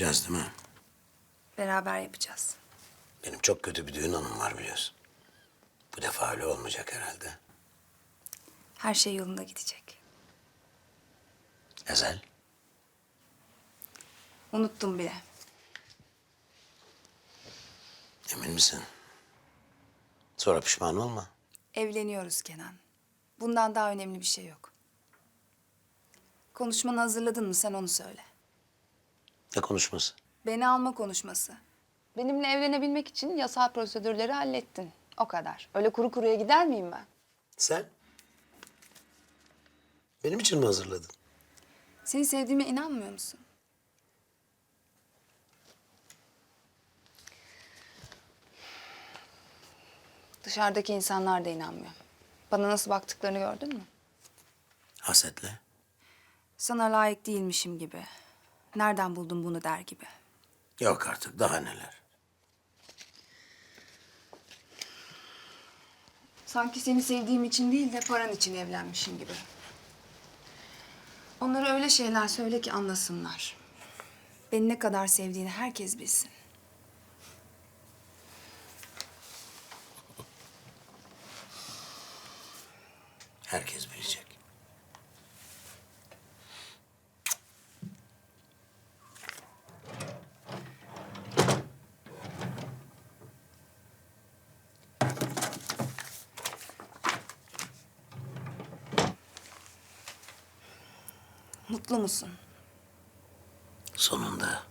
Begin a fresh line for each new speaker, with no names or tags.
Yapacağız değil mi?
Beraber yapacağız.
Benim çok kötü bir düğün anım var biliyorsun. Bu defa öyle olmayacak herhalde.
Her şey yolunda gidecek.
Ezel,
Unuttum bile.
emin misin? Sonra pişman olma.
Evleniyoruz Kenan. Bundan daha önemli bir şey yok. Konuşmanı hazırladın mı sen onu söyle.
Ne konuşması?
Beni alma konuşması. Benimle evlenebilmek için yasal prosedürleri hallettin. O kadar. Öyle kuru kuruya gider miyim ben?
Sen? Benim için mi hazırladın?
Seni sevdiğime inanmıyor musun? Dışarıdaki insanlar da inanmıyor. Bana nasıl baktıklarını gördün mü?
Hasetle.
Sana layık değilmişim gibi. Nereden buldun bunu der gibi.
Yok artık daha neler.
Sanki seni sevdiğim için değil de paran için evlenmişim gibi. Onlara öyle şeyler söyle ki anlasınlar. Beni ne kadar sevdiğini herkes bilsin.
Herkes bilecek.
Mutlu musun?
Sonunda.